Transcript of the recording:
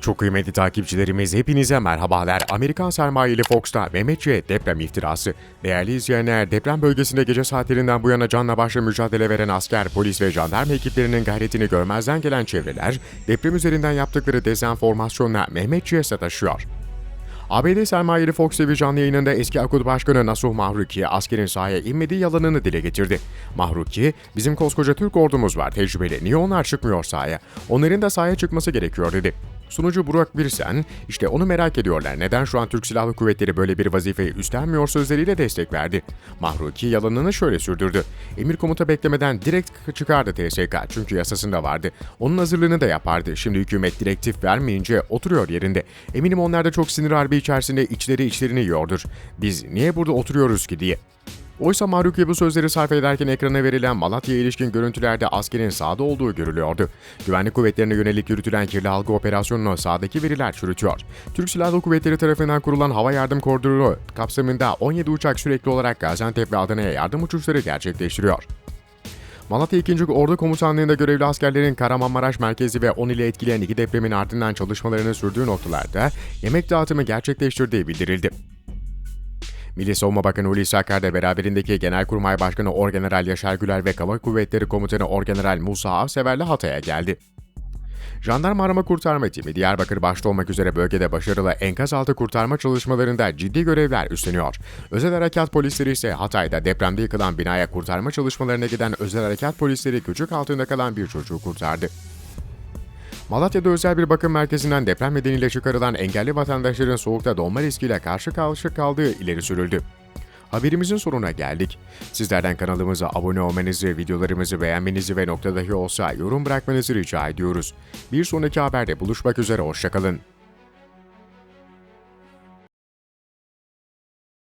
Çok kıymetli takipçilerimiz hepinize merhabalar. Amerikan sermayeli Fox'ta Mehmetçiğe deprem iftirası. Değerli izleyenler deprem bölgesinde gece saatlerinden bu yana canla başla mücadele veren asker, polis ve jandarma ekiplerinin gayretini görmezden gelen çevreler deprem üzerinden yaptıkları dezenformasyonla Mehmetçiğe sataşıyor. ABD sermayeli Fox TV canlı yayınında eski Akud Başkanı Nasuh Mahruki askerin sahaya inmediği yalanını dile getirdi. Mahruki, bizim koskoca Türk ordumuz var tecrübeli, niye onlar çıkmıyor sahaya? Onların da sahaya çıkması gerekiyor dedi. Sunucu Burak Birsen, işte onu merak ediyorlar neden şu an Türk Silahlı Kuvvetleri böyle bir vazifeyi üstlenmiyor sözleriyle destek verdi. Mahruki yalanını şöyle sürdürdü. Emir komuta beklemeden direkt çıkardı TSK çünkü yasasında vardı. Onun hazırlığını da yapardı. Şimdi hükümet direktif vermeyince oturuyor yerinde. Eminim onlar da çok sinir harbi içerisinde içleri içlerini yiyordur. Biz niye burada oturuyoruz ki diye. Oysa Mahruki bu sözleri sarf ederken ekrana verilen Malatya'ya ilişkin görüntülerde askerin sahada olduğu görülüyordu. Güvenlik kuvvetlerine yönelik yürütülen kirli algı operasyonunu sahadaki veriler çürütüyor. Türk Silahlı Kuvvetleri tarafından kurulan hava yardım koridoru kapsamında 17 uçak sürekli olarak Gaziantep ve Adana'ya yardım uçuşları gerçekleştiriyor. Malatya 2. Ordu Komutanlığı'nda görevli askerlerin Kahramanmaraş merkezi ve 10 ile etkileyen iki depremin ardından çalışmalarını sürdüğü noktalarda yemek dağıtımı gerçekleştirdiği bildirildi. Milli Savunma Bakanı Hulusi Akar da beraberindeki Genelkurmay Başkanı Orgeneral Yaşar Güler ve Hava Kuvvetleri Komutanı Orgeneral Musa Avsever'le Hatay'a geldi. Jandarma arama kurtarma timi Diyarbakır başta olmak üzere bölgede başarılı enkaz altı kurtarma çalışmalarında ciddi görevler üstleniyor. Özel harekat polisleri ise Hatay'da depremde yıkılan binaya kurtarma çalışmalarına giden özel harekat polisleri küçük altında kalan bir çocuğu kurtardı. Malatya'da özel bir bakım merkezinden deprem nedeniyle çıkarılan engelli vatandaşların soğukta donma riskiyle karşı karşı kaldığı ileri sürüldü. Haberimizin sonuna geldik. Sizlerden kanalımıza abone olmanızı, videolarımızı beğenmenizi ve nokta dahi olsa yorum bırakmanızı rica ediyoruz. Bir sonraki haberde buluşmak üzere, hoşçakalın.